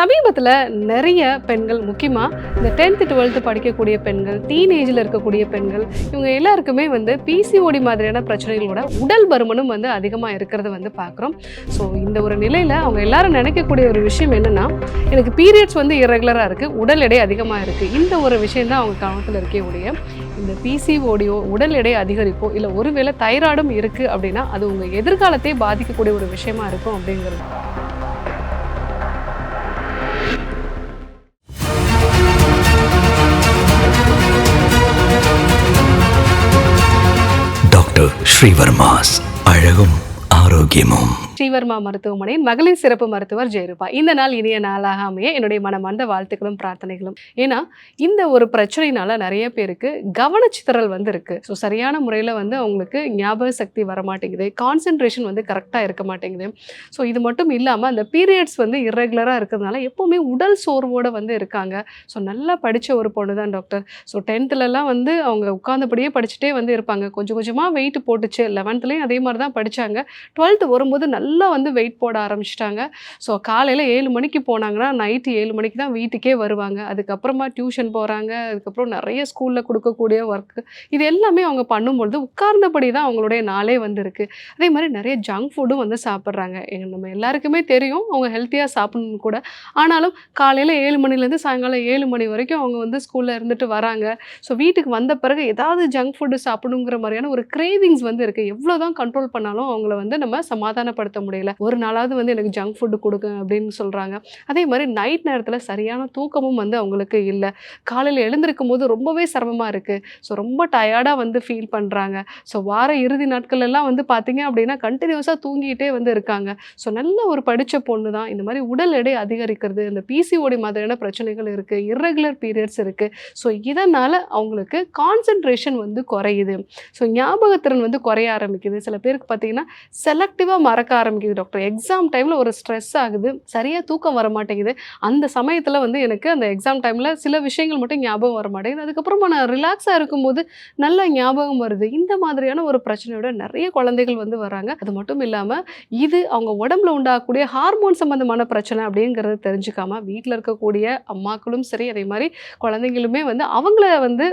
சமீபத்தில் நிறைய பெண்கள் முக்கியமாக இந்த டென்த்து டுவெல்த்து படிக்கக்கூடிய பெண்கள் டீனேஜில் இருக்கக்கூடிய பெண்கள் இவங்க எல்லாருக்குமே வந்து பிசிஓடி மாதிரியான பிரச்சனைகளோட உடல் பருமனும் வந்து அதிகமாக இருக்கிறத வந்து பார்க்குறோம். ஸோ இந்த ஒரு நிலையில் அவங்க எல்லாரும் நினைக்கக்கூடிய ஒரு விஷயம் என்னென்னா எனக்கு பீரியட்ஸ் வந்து இரெகுலராக இருக்குது உடல் எடை அதிகமாக இருக்குது இந்த ஒரு விஷயம் தான் அவங்க கவனத்தில் இருக்கக்கூடிய இந்த பிசிஓடியோ உடல் எடை அதிகரிப்போ இல்லை ஒருவேளை தைராய்டும் இருக்குது அப்படின்னா அது உங்கள் எதிர்காலத்தை பாதிக்கக்கூடிய ஒரு விஷயமா இருக்கும் அப்படிங்கிறது. டாக்டர் ஸ்ரீவர்மாஸ். அழகும் ஆரோக்கியமும். ஸ்ரீவர்மா மருத்துவமனையின் மகளிர் சிறப்பு மருத்துவர் ஜெயரூபா. இந்த நாள் இனிய நாளாக அமைய என்னுடைய மனமார்ந்த வாழ்த்துக்களும் பிரார்த்தனைகளும். ஏன்னா இந்த ஒரு பிரச்சனைனால நிறைய பேருக்கு கவனச்சிதறல் வந்து இருக்கு ஸோ சரியான முறையில் வந்து அவங்களுக்கு ஞாபக சக்தி வரமாட்டேங்குது. கான்சென்ட்ரேஷன் வந்து கரெக்டாக இருக்க மாட்டேங்குது. ஸோ இது மட்டும் இல்லாமல் அந்த பீரியட்ஸ் வந்து இர்ரெகுலராக இருக்கிறதுனால எப்போவுமே உடல் சோர்வோடு வந்து இருக்காங்க. ஸோ நல்லா படித்த ஒரு பொண்ணு தான் டாக்டர் ஸோ டென்த்துலலாம் வந்து அவங்க உட்காந்தபடியே படிச்சுட்டே வந்து இருப்பாங்க. கொஞ்சம் கொஞ்சமாக வெயிட் போட்டுச்சு. லெவன்த்துலேயும் அதே மாதிரி தான் படித்தாங்க டுவெல்த்து வரும்போது நல்ல வந்து வெயிட் போட ஆரம்பிச்சிட்டாங்க. ஸோ காலையில் ஏழு மணிக்கு போனாங்கன்னா நைட்டு ஏழு மணிக்கு தான் வீட்டுக்கே வருவாங்க. அதுக்கப்புறமா டியூஷன் போகிறாங்க அதுக்கப்புறம் நிறைய ஸ்கூலில் கொடுக்கக்கூடிய ஒர்க்கு இது எல்லாமே அவங்க பண்ணும்பொழுது உட்கார்ந்தபடி தான் அவங்களுடைய நாளே வந்துருக்கு. அதே மாதிரி நிறைய ஜங்க் ஃபுட்டும் வந்து சாப்பிட்றாங்க. நம்ம எல்லாருக்குமே தெரியும். அவங்க ஹெல்த்தியாக சாப்பிடணும் கூட. ஆனாலும் காலையில் ஏழு மணிலேருந்து சாயங்காலம் ஏழு மணி வரைக்கும் அவங்க வந்து ஸ்கூலில் இருந்துட்டு வராங்க. ஸோ வீட்டுக்கு வந்த பிறகு ஏதாவது ஜங்க் ஃபுட்டு சாப்பிடுங்கிற மாதிரியான ஒரு கிரேவிங்ஸ் வந்து இருக்குது எவ்வளோ தான் கண்ட்ரோல் பண்ணாலும் அவங்கள வந்து நம்ம சமாதானப்படுத்த முடியல. ஒரு நாளாவது வந்து எனக்கு ஜங்க் ஃபுட்டு கொடுங்க அப்படின்னு சொல்கிறாங்க அதே மாதிரி நைட் நேரத்தில் சரியான தூக்கமும் வந்து அவங்களுக்கு இல்லை. காலையில் எழுந்திருக்கும் போது ரொம்பவே சிரமமாக இருக்குது ஸோ ரொம்ப டயர்டாக வந்து ஃபீல் பண்ணுறாங்க ஸோ வார இறுதி நாட்கள் எல்லாம் வந்து பார்த்தீங்க அப்படின்னா கண்டினியூஸாக தூங்கிட்டே வந்து இருக்காங்க. ஸோ நல்ல ஒரு படித்த பொண்ணு தான். இந்த மாதிரி உடல் எடை அதிகரிக்கிறது இந்த பிசிஓடி மாதிரியான பிரச்சனைகள் இருக்குது இரகுலர் பீரியட்ஸ் இருக்குது ஸோ இதனால் அவங்களுக்கு கான்சென்ட்ரேஷன் வந்து குறையுது. ஸோ ஞாபகத்திறன் வந்து குறைய ஆரம்பிக்குது. சில பேருக்கு பார்த்தீங்கன்னா செலக்டிவாக மறக்க ஆரம்பிக்குது டாக்டர். எக்ஸாம் டைமில் ஒரு ஸ்ட்ரெஸ் ஆகுது. சரியாக தூக்கம் வர மாட்டேங்குது. அந்த சமயத்தில் வந்து எனக்கு அந்த எக்ஸாம் டைமில் சில விஷயங்கள் மட்டும் ஞாபகம் வர மாட்டேங்குது. அதுக்கப்புறமா நான் ரிலாக்ஸாக இருக்கும்போது நல்ல ஞாபகம் வருது. இந்த மாதிரியான ஒரு பிரச்சனையோட நிறைய குழந்தைகள் வந்து வராங்க. அது மட்டும் இல்லாமல் இது அவங்க உடம்புல உண்டாகக்கூடிய ஹார்மோன் சம்மந்தமான பிரச்சனை அப்படிங்கிறத தெரிஞ்சுக்காம வீட்டில் இருக்கக்கூடிய அம்மாக்களும் சரி அதே மாதிரி குழந்தைங்களுமே வந்து அவங்கள வந்து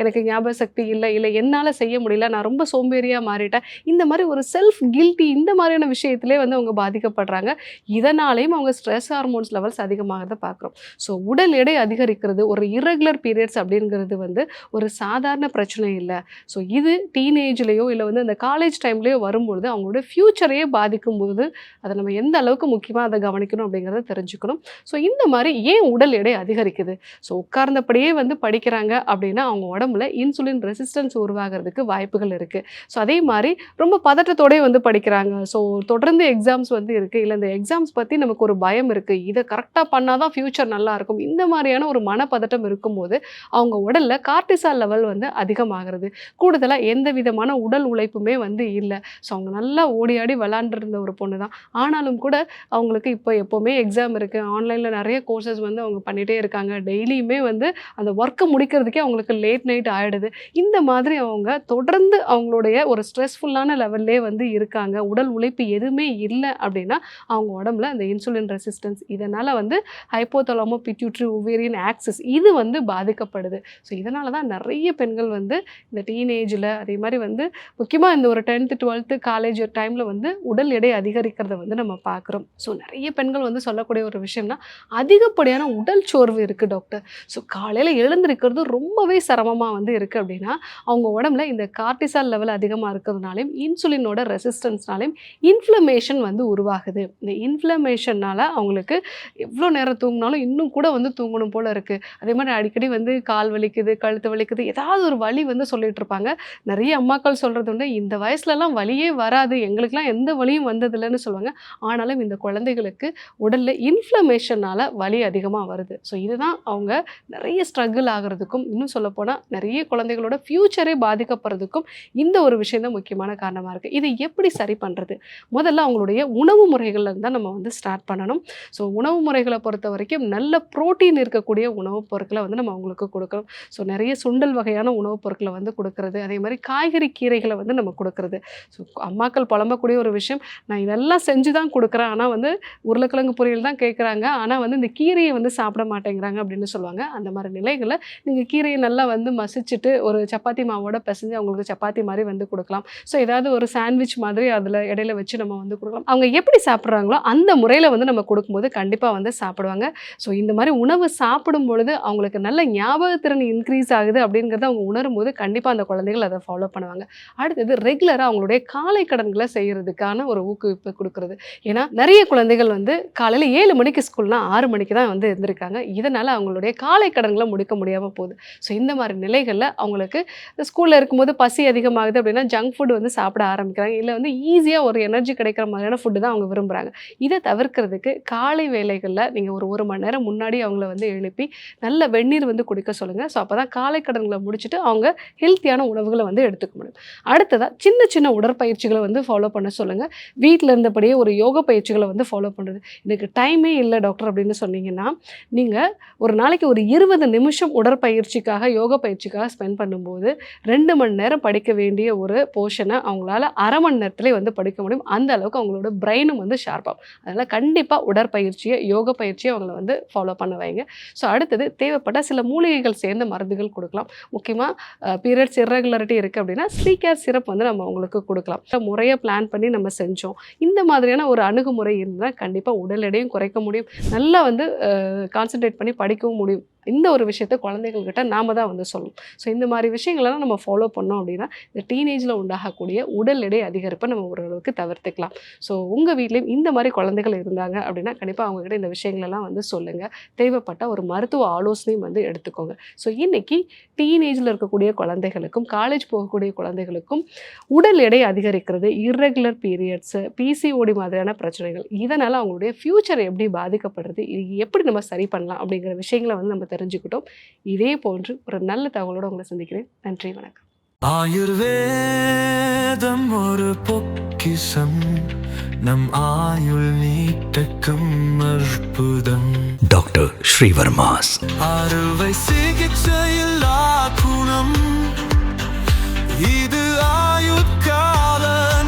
எனக்கு ஞாபக சக்தி இல்லை இல்லை என்னால் செய்ய முடியல நான் ரொம்ப சோம்பேறியாக மாறிட்டேன். இந்த மாதிரி ஒரு செல்ஃப் கில்ட்டி இந்த மாதிரியான விஷயத்திலே வந்து அவங்க பாதிக்கப்படுறாங்க. இதனாலேயும் அவங்க ஸ்ட்ரெஸ் ஹார்மோன்ஸ் லெவல்ஸ் அதிகமாகிறத பார்க்குறோம். ஸோ உடல் எடை அதிகரிக்கிறது ஒரு இரகுலர் பீரியட்ஸ் அப்படிங்கிறது வந்து ஒரு சாதாரண பிரச்சனை இல்லை. ஸோ இது டீனேஜ்லேயோ இல்லை வந்து அந்த காலேஜ் டைம்லேயோ வரும்பொழுது அவங்களோட ஃப்யூச்சரையே பாதிக்கும் போது அதை நம்ம எந்த அளவுக்கு முக்கியமாக அதை கவனிக்கணும் அப்படிங்கிறத தெரிஞ்சுக்கணும். ஸோ இந்த மாதிரி ஏன் உடல் எடை அதிகரிக்குது? ஸோ உட்கார்ந்தபடியே வந்து படிக்கிறாங்க அப்படின்னா அவங்க உடம்புல இன்சுலின் ரெசிஸ்டன்ஸ் உருவாகிறதுக்கு வாய்ப்புகள் இருக்குது ஸோ அதே மாதிரி ரொம்ப பதட்டத்தோடயே வந்து படிக்கிறாங்க. ஸோ தொடர்ந்து எக்ஸாம்ஸ் வந்து இருக்குது இல்லை இந்த எக்ஸாம்ஸ் பற்றி நமக்கு ஒரு பயம் இருக்குது இதை கரெக்டாக பண்ணால் தான் ஃப்யூச்சர் நல்லாயிருக்கும் இந்த மாதிரியான ஒரு மனப்பதட்டம் இருக்கும்போது அவங்க உடலில் கார்டிசால் லெவல் வந்து அதிகமாகிறது. கூடுதலாக எந்த விதமான உடல் உழைப்புமே வந்து இல்லை. ஸோ அவங்க நல்லா ஓடி ஆடி விளாண்டுருந்த ஒரு பொண்ணு தான் ஆனாலும் கூட அவங்களுக்கு இப்போ எப்போவுமே எக்ஸாம் இருக்குது ஆன்லைனில் நிறைய கோர்சஸ் வந்து அவங்க பண்ணிகிட்டே இருக்காங்க. டெய்லியுமே வந்து அந்த ஒர்க்கை முடிக்கிறதுக்கே அவங்களுக்கு லேட் நைட் ஆகிடுது இந்த மாதிரி அவங்க தொடர்ந்து அவங்களுடைய ஒரு ஸ்ட்ரெஸ்ஃபுல்லான லெவல்லே வந்து இருக்காங்க. உடல் உழைப்பு எதுவுமே இல்லை அப்படின்னா அவங்க உடம்புல அந்த இன்சுலின் ரெசிஸ்டன்ஸ் இதனால் வந்து ஹைப்போதலாமோ பிட்யூட்ரி உவேரியன் ஆக்சஸ் இது வந்து பாதிக்கப்படுது. ஸோ இதனால தான் நிறைய பெண்கள் வந்து இந்த டீனேஜில் அதே மாதிரி வந்து முக்கியமாக இந்த ஒரு டென்த்து டுவெல்த்து காலேஜ் டைமில் வந்து உடல் எடை அதிகரிக்கிறத வந்து நம்ம பார்க்குறோம் ஸோ நிறைய பெண்கள் வந்து சொல்லக்கூடிய ஒரு விஷயம்னா அதிகப்படியான உடல் சோர்வு இருக்குது டாக்டர் ஸோ காலையில் எழுந்திருக்கிறது ரொம்பவே சிரமமாக வந்து இருக்குது அப்படின்னா அவங்க உடம்புல இந்த கார்டிசால் லெவல் அதிகமாக இருக்கிறதுனாலையும் இன்சுலினோட ரெசிஸ்டன்ஸ்னாலையும் இன்ஃப்ளமேஷன் வந்து உருவாகுது. இந்த இன்ஃப்ளமேஷனால் அவங்களுக்கு எவ்வளோ நேரம் தூங்கினாலும் இன்னும் கூட வந்து தூங்கணும் போல் இருக்குது அதே மாதிரி அடிக்கடி வந்து கால் வலிக்குது கழுத்து வலிக்குது ஏதாவது ஒரு வலி வந்து சொல்லிகிட்டு இருப்பாங்க. நிறைய அம்மாக்கள் சொல்கிறது உண்டு இந்த வயசுலலாம் வலியே வராது எங்களுக்கெலாம் எந்த வலியும் வந்ததில்லைன்னு சொல்லுவாங்க. ஆனாலும் இந்த குழந்தைகளுக்கு உடலில் இன்ஃப்ளமேஷனால் வலி அதிகமாக வருது. ஸோ இதுதான் அவங்க நிறைய ஸ்ட்ரகிள் ஆகிறதுக்கும் இன்னும் சொல்லப்போனால் நிறைய குழந்தைகளோட ஃப்யூச்சரே பாதிக்கப்படுறதுக்கும் இந்த ஒரு விஷயம் தான் முக்கியமான காரணமாக இருக்குது இதை எப்படி சரி பண்ணுறது முதல்ல அவங்களுடைய உணவு முறைகளில் இருந்தால் நம்ம வந்து ஸ்டார்ட் பண்ணணும். ஸோ உணவு முறைகளை பொறுத்த வரைக்கும் நல்ல புரோட்டீன் இருக்கக்கூடிய உணவுப் பொருட்களை வந்து நம்ம அவங்களுக்கு கொடுக்கணும். ஸோ நிறைய சுண்டல் வகையான உணவுப் பொருட்களை வந்து கொடுக்கறது. அதே மாதிரி காய்கறி கீரைகளை வந்து நம்ம கொடுக்கறது. ஸோ அம்மாக்கள் புலம்பக்கூடிய ஒரு விஷயம். நான் இதெல்லாம் செஞ்சு தான் கொடுக்குறேன். ஆனால் வந்து உருளைக்கிழங்கு பொரியல் தான் கேட்குறாங்க ஆனால் வந்து இந்த கீரையை வந்து சாப்பிட மாட்டேங்கிறாங்க அப்படின்னு சொல்லுவாங்க. அந்த மாதிரி நிலைகளை நீங்கள் கீரையை நல்லா வந்து மசிச்சுட்டு ஒரு சப்பாத்தி மாவோட பிசைஞ்சு அவங்களுக்கு சப்பாத்தி மாதிரி வந்து கொடுக்கலாம். ஸோ ஏதாவது ஒரு சாண்ட்விச் மாதிரி அதில் இடையில வச்சு நம்ம வந்து கொடுக்கலாம். அவங்க எப்படி சாப்பிட்றாங்களோ அந்த முறையில் வந்து நம்ம கொடுக்கும்போது கண்டிப்பாக வந்து சாப்பிடுவாங்க. ஸோ இந்த மாதிரி உணவு சாப்பிடும் பொழுது அவங்களுக்கு நல்ல ஞாபகத்திறன் இன்க்ரீஸ் ஆகுது அப்படிங்கிறத அவங்க உணரும் போது கண்டிப்பாக அந்த குழந்தைகள் அதை ஃபாலோ பண்ணுவாங்க. அடுத்தது ரெகுலராக அவங்களுடைய காலை கடன்களை செய்கிறதுக்கான ஒரு ஊக்குவிப்பு கொடுக்குறது. ஏன்னா நிறைய குழந்தைகள் வந்து காலையில் ஏழு மணிக்கு ஸ்கூல்னால் ஆறு மணிக்கு தான் வந்து இருந்திருக்காங்க இதனால் அவங்களுடைய காலை கடன்களை முடிக்க முடியாமல் போகுது. ஸோ இந்த மாதிரி நிலைகளில் அவங்களுக்கு ஸ்கூலில் இருக்கும்போது பசி அதிகமாகுது அப்படின்னா ஜங்க் ஃபுட் வந்து சாப்பிட ஆரம்பிக்கிறாங்க. இல்லை வந்து ஈஸியாக ஒரு எனர்ஜி கிடைக்கிற மாதிரியான ஃபுட்டு தான் அவங்க விரும்புகிறாங்க இதை தவிர்க்கிறதுக்கு காலை வேலைகளில் நீங்கள் ஒரு ஒரு மணி நேரம் முன்னாடி அவங்கள வந்து எழுப்பி நல்ல வெந்நீர் வந்து குடிக்க சொல்லுங்கள் ஸோ அப்போ தான் காலை கடன்களை முடிச்சுட்டு அவங்க ஹெல்த்தியான உணவுகளை வந்து எடுத்துக்க முடியும். அடுத்ததாக சின்ன சின்ன உடற்பயிற்சிகளை வந்து ஃபாலோ பண்ண சொல்லுங்கள் வீட்டில் இருந்தபடியே ஒரு யோக பயிற்சிகளை வந்து ஃபாலோ பண்ணுறது எனக்கு டைமே இல்லை டாக்டர் அப்படின்னு சொன்னீங்கன்னா நீங்கள் ஒரு நாளைக்கு ஒரு இருபது நிமிஷம் உடற்பயிற்சிக்காக யோக பயிற்சிக்காக ஸ்பெண்ட் பண்ணும்போது ரெண்டு மணி நேரம் படிக்க வேண்டிய ஒரு போர்ஷனை அவங்களால அரை மணி நேரத்துலேயே வந்து படிக்க முடியும். அந்த அளவுக்கு அவங்களோட பிரெயினும் வந்து ஷார்ப்பாகும் அதனால் கண்டிப்பாக உடற்பயிற்சியை யோக பயிற்சியை அவங்கள வந்து ஃபாலோ பண்ண வைங்க. ஸோ அடுத்தது தேவைப்பட்ட சில மூலிகைகள் சேர்ந்த மருந்துகள் கொடுக்கலாம். முக்கியமாக பீரியட்ஸ் இர்ரெகுலரிட்டி இருக்குது அப்படின்னா ஸ்ரீகேர் சிரப் வந்து நம்ம அவங்களுக்கு கொடுக்கலாம். முறையாக பிளான் பண்ணி நம்ம செஞ்சோம். இந்த மாதிரியான ஒரு அணுகுமுறை இருந்தால் கண்டிப்பாக உடல் எடையும் குறைக்க முடியும். நல்லா வந்து கான்சென்ட்ரேட் பண்ணி படிக்கவும் முடியும். இந்த ஒரு விஷயத்த குழந்தைகள்கிட்ட நாம தான் வந்து சொல்லணும். ஸோ இந்த மாதிரி விஷயங்களெல்லாம் நம்ம ஃபாலோ பண்ணோம் அப்படின்னா இந்த டீனேஜில் உண்டாகக்கூடிய உடல் எடை அதிகரிப்பை நம்ம ஓரளவுக்கு தவிர்த்துக்கலாம். ஸோ உங்கள் வீட்லேயும் இந்த மாதிரி குழந்தைகள் இருந்தாங்க அப்படின்னா கண்டிப்பாக அவங்ககிட்ட இந்த விஷயங்களெல்லாம் வந்து சொல்லுங்கள் தேவைப்பட்ட ஒரு மருத்துவ ஆலோசனையும் வந்து எடுத்துக்கோங்க. ஸோ இன்றைக்கி டீனேஜில் இருக்கக்கூடிய குழந்தைகளுக்கும் காலேஜ் போகக்கூடிய குழந்தைகளுக்கும் உடல் எடை அதிகரிக்கிறது இர்ரெகுலர் பீரியட்ஸு பிசிஓடி மாதிரியான பிரச்சனைகள் இதனால் அவங்களுடைய ஃப்யூச்சர் எப்படி பாதிக்கப்படுறது இது எப்படி நம்ம சரி பண்ணலாம் அப்படிங்கிற விஷயங்களை வந்து நம்ம தெரிஞ்சுக்கிட்டோம். இதே போன்று ஒரு நல்ல தகவலோடு உங்களை சந்திக்கிறேன். நன்றி வணக்கம். ஆயுர்வேதம் ஒரு பொக்கிஷம். நம் ஆயுள் நீட்டக்கும் அற்புதம். டாக்டர் ஸ்ரீவர்மாஸ். அறுவை சிகிச்சையில் குணம். இது ஆயுட்கால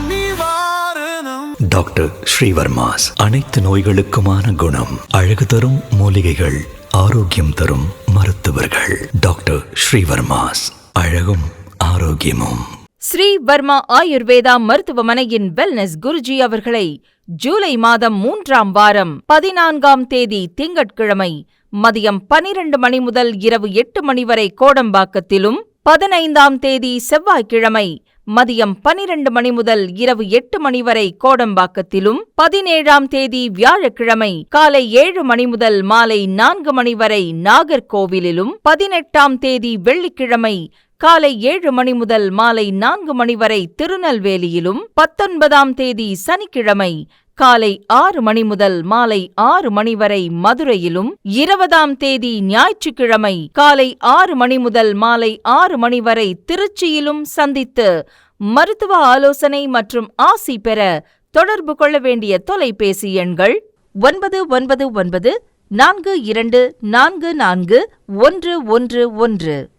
நிவாரணம். டாக்டர் ஸ்ரீவர்மாஸ். அனைத்து நோய்களுக்குமான குணம். அழகு தரும் மூலிகைகள். ஆரோக்கியம் தரும் மருத்துவர்கள். டாக்டர் ஸ்ரீவர்மாஸ் அழகும் ஆரோக்கியமும். ஸ்ரீ வர்மா ஆயுர்வேதா மருத்துவமனையின் வெல்னஸ் குருஜி அவர்களை ஜூலை மாதம் மூன்றாம் வாரம் பதினான்காம் தேதி திங்கட்கிழமை மதியம் பனிரெண்டு மணி முதல் இரவு எட்டு மணி வரை கோடம்பாக்கத்திலும் பதினைந்தாம் தேதி செவ்வாய்க்கிழமை மதியம் பனிரெண்டு மணி முதல் இரவு எட்டு மணி வரை கோடம்பாக்கத்திலும் பதினேழாம் தேதி வியாழக்கிழமை காலை ஏழு மணி முதல் மாலை நான்கு மணி வரை நாகர்கோவிலிலும் பதினெட்டாம் தேதி வெள்ளிக்கிழமை காலை ஏழு மணி முதல் மாலை நான்கு மணி வரை திருநெல்வேலியிலும் பத்தொன்பதாம் தேதி சனிக்கிழமை காலை ஆறு மணி முதல் மாலை ஆறு மணி வரை மதுரையிலும் இருபதாம் தேதி ஞாயிற்றுக்கிழமை காலை ஆறு மணி முதல் மாலை ஆறு மணி வரை திருச்சியிலும் சந்தித்து மருத்துவ ஆலோசனை மற்றும் ஆசி பெற தொடர்பு கொள்ள வேண்டிய தொலைபேசி எண்கள் ஒன்பது ஒன்பது ஒன்பது நான்கு இரண்டு நான்கு நான்கு ஒன்று ஒன்று ஒன்று.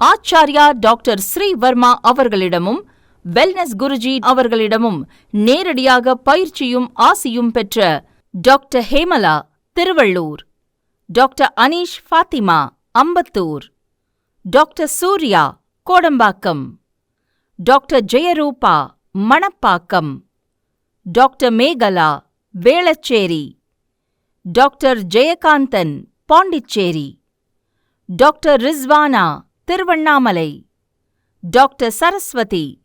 ஆச்சாரியா டாக்டர் ஸ்ரீவர்மா அவர்களிடமும் வெல்னஸ் குருஜி அவர்களிடமும் நேரடியாக பயிற்சியும் ஆசியும் பெற்ற doctor Hemala Thiruvallur. Doctor Aneesh Fathima Ambattur. Doctor Surya Kodambakkam. Doctor Jayarupa Manapakkam. Doctor Mekala Velachery. Doctor Jayakanthan Pondicherry. Doctor Rizwana Tiruvannamalai. Doctor Saraswathi